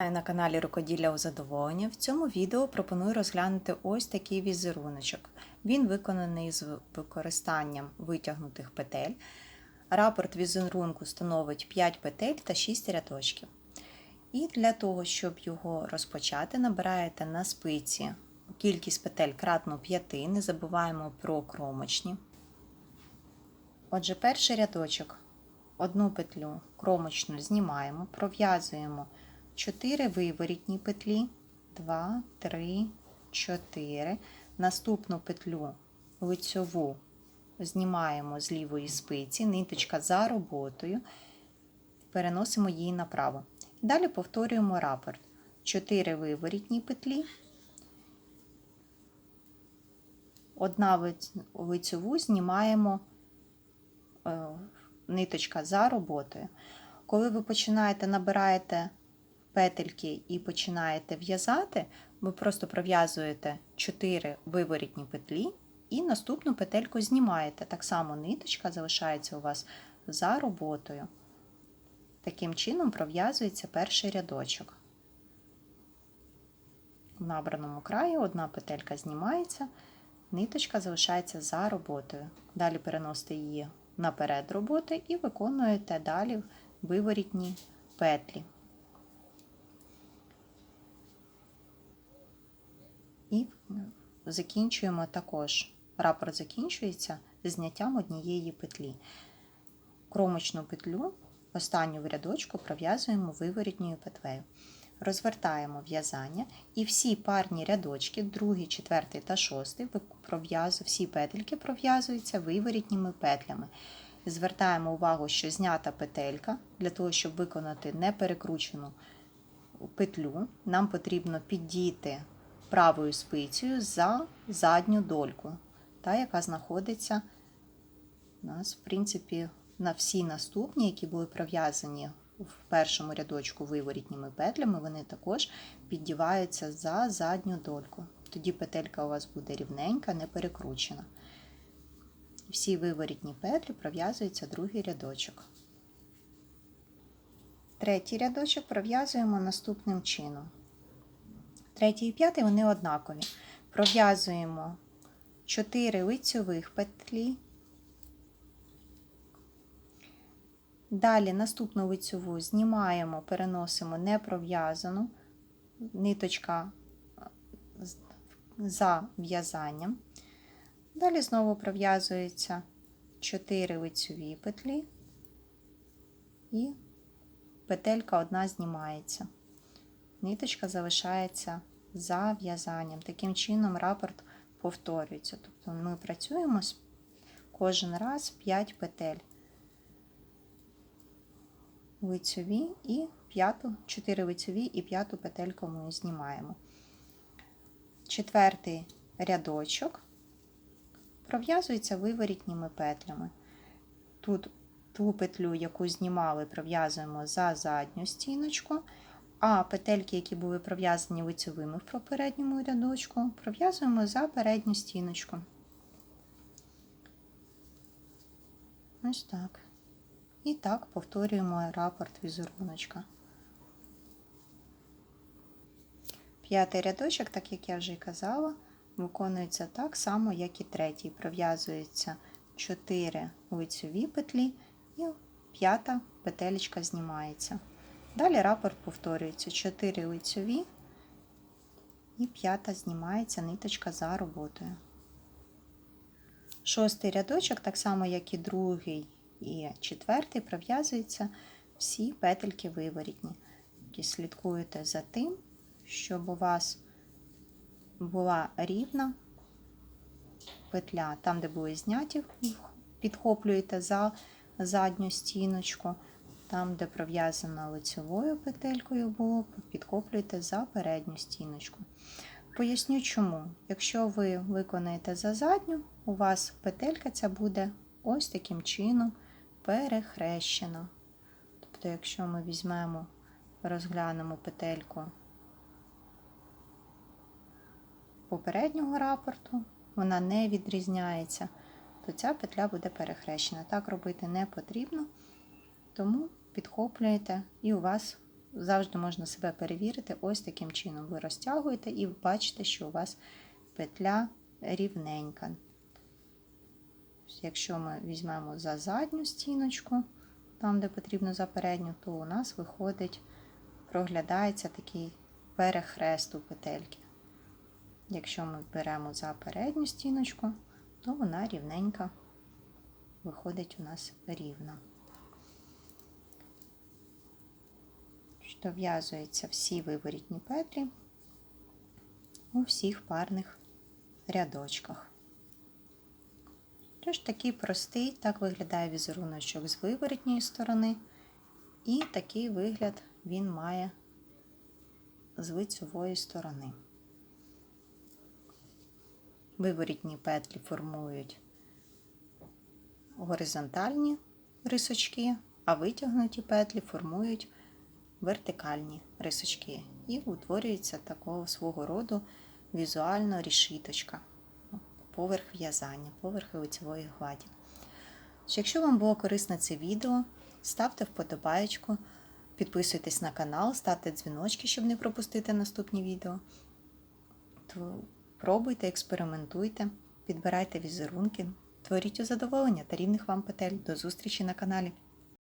На каналі Рукоділля у задоволення. В цьому відео пропоную розглянути ось такий візеруночок. Він виконаний з використанням витягнутих петель. Рапорт візерунку становить 5 петель та 6 рядочків. І для того, щоб його розпочати, набираєте на спиці кількість петель кратно 5, не забуваємо про кромочні. Отже, перший рядочок. Одну петлю кромочну знімаємо, пров'язуємо 4 виворітні петлі, 2, 3, 4. Наступну петлю лицьову знімаємо з лівої спиці, ниточка за роботою, переносимо її направо. Далі повторюємо рапорт. 4 виворітні петлі, одна лицьову знімаємо е, ниточка за роботою. Коли ви починаєте набираєте петельки і починаєте в'язати, ви просто пров'язуєте 4 виворітні петлі і наступну петельку знімаєте. Так само ниточка залишається у вас за роботою. Таким чином пров'язується перший рядочок. В набраному краї одна петелька знімається, ниточка залишається за роботою. Далі переносите її наперед роботи і виконуєте далі виворітні петлі. І закінчуємо також. Рапорт закінчується зняттям однієї петлі. Кромочну петлю, останню в рядочку, пров'язуємо виворітньою петлею. Розвертаємо в'язання і всі парні рядочки, другий, четвертий та шостий, всі петельки пров'язуються виворітніми петлями. Звертаємо увагу, що знята петелька для того, щоб виконати неперекручену петлю, нам потрібно піддіти правою спицею за задню дольку, та, яка знаходиться у нас, в принципі, на всі наступні, які були пров'язані в першому рядочку виворітніми петлями, вони також піддіваються за задню дольку. Тоді петелька у вас буде рівненька, не перекручена. Всі виворітні петлі пров'язується другий рядочок. Третій рядочок пров'язуємо наступним чином. Третій і п'ятий вони однакові. Пров'язуємо 4 лицьових петлі. Далі наступну лицьову знімаємо, переносимо непров'язану ниточка за в'язанням. Далі знову пров'язується 4 лицьові петлі і петелька одна знімається. Ниточка залишається за в'язанням. Таким чином рапорт повторюється. Тобто ми працюємо кожен раз 5 петель. Лицьові і п'яту, 4 лицьові і п'яту петельку ми знімаємо. Четвертий рядочок пров'язується виворітніми петлями. Тут ту петлю, яку знімали, пров'язуємо за задню стіночку, а петельки, які були пров'язані лицевими в попередньому рядочку, пров'язуємо за передню стіночку. Ось так. І так повторюємо рапорт візеруночка. П'ятий рядочок, так як я вже і казала, виконується так само, як і третій. Пров'язується 4 лицеві петлі і п'ята петелечка знімається. Далі рапорт повторюється 4 лицьові і п'ята знімається ниточка за роботою. Шостий рядочок, так само, як і другий і четвертий, пров'язується всі петельки виворітні. Слідкуєте за тим, щоб у вас була рівна петля. Там, де були зняті, підхоплюєте за задню стіночку. Там, де пров'язана лицевою петелькою було, підхоплюєте за передню стіночку. Поясню чому. Якщо ви виконаєте за задню, у вас петелька ця буде ось таким чином перехрещена. Тобто, якщо ми візьмемо, розглянемо петельку попереднього рапорту, вона не відрізняється, то ця петля буде перехрещена. Так робити не потрібно, тому підхоплюєте, і у вас завжди можна себе перевірити. Ось таким чином ви розтягуєте і бачите, що у вас петля рівненька. Якщо ми візьмемо за задню стіночку, там, де потрібно за передню, то у нас виходить, проглядається такий перехрест у петельки. Якщо ми беремо за передню стіночку, то вона рівненька виходить у нас рівно. Дов'язуються всі виворітні петлі у всіх парних рядочках. Тож такий простий, так виглядає візеруночок з виворітньої сторони, і такий вигляд він має з лицевої сторони. Виворітні петлі формують горизонтальні рисочки, а витягнуті петлі формують вертикальні рисочки. І утворюється такого свого роду візуально рішіточка, поверх в'язання, поверх лицевої гладі. Якщо вам було корисне це відео, ставте вподобаєчку, підписуйтесь на канал, ставте дзвіночки, щоб не пропустити наступні відео. Пробуйте, експериментуйте, підбирайте візерунки, творіть у задоволення та рівних вам петель. До зустрічі на каналі!